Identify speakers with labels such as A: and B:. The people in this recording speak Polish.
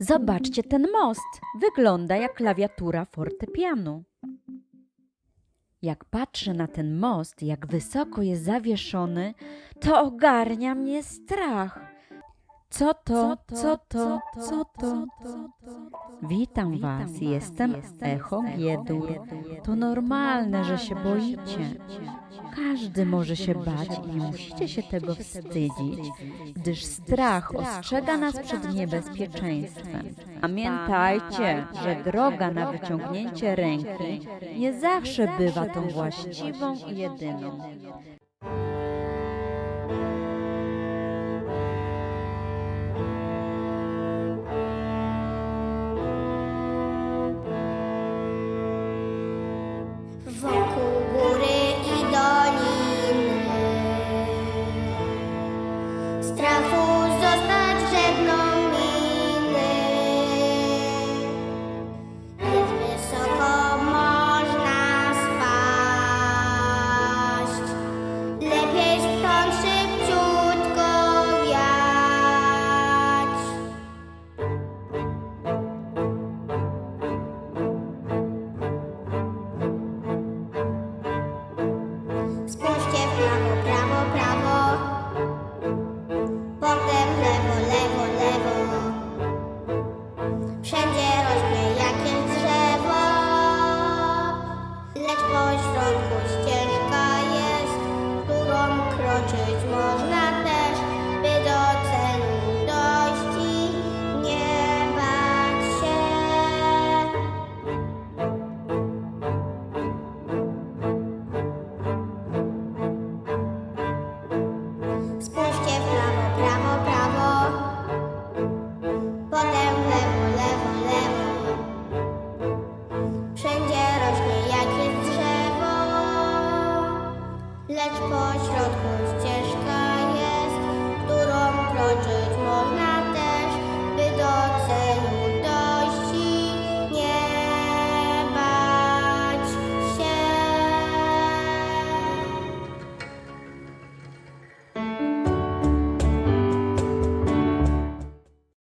A: Zobaczcie ten most. Wygląda jak klawiatura fortepianu. Jak patrzę na ten most, jak wysoko jest zawieszony, to ogarnia mnie strach. Co to? Co to? Co to? Witam Was, jestem Echo Giedur. To normalne, że się boicie. Każdy może się bać i musicie się tego wstydzić, gdyż strach ostrzega nas przed niebezpieczeństwem. Pamiętajcie, że droga na wyciągnięcie ręki nie zawsze bywa tą właściwą i jedyną. 祖国。można